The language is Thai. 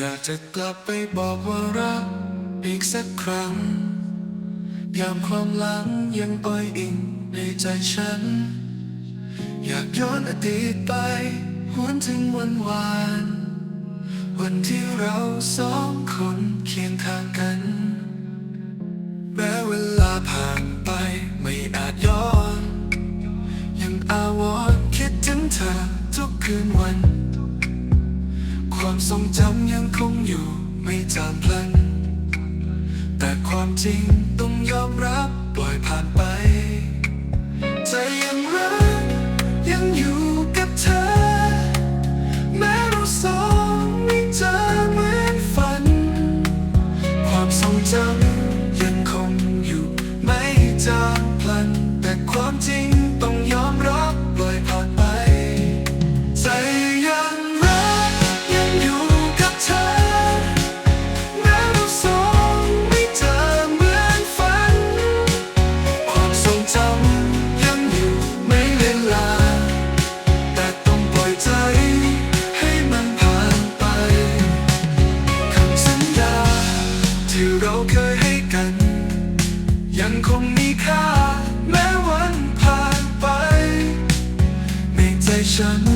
อยากจะกลับไปบอกว่ารักอีกสักครั้ง ยามความหลังยังปล่อยอิงในใจฉัน อยากย้อนอดีตไปหวนถึงวันวาน วันที่เราสองคนเคียงข้างกัน แม้เวลาผ่านไปไม่อาจย้อน ยังอาวรณ์คิดถึงเธอทุกคืนวัน ความทรงจำยังคงอยู่ไม่จางพลัน แต่ความจริงต้องยอมรับปล่อยผ่านไป ใจยังรักยังอยู่ ที่เราเคยให้กัน ยังคงมีค่า แม้วันผ่านไป ในใจฉัน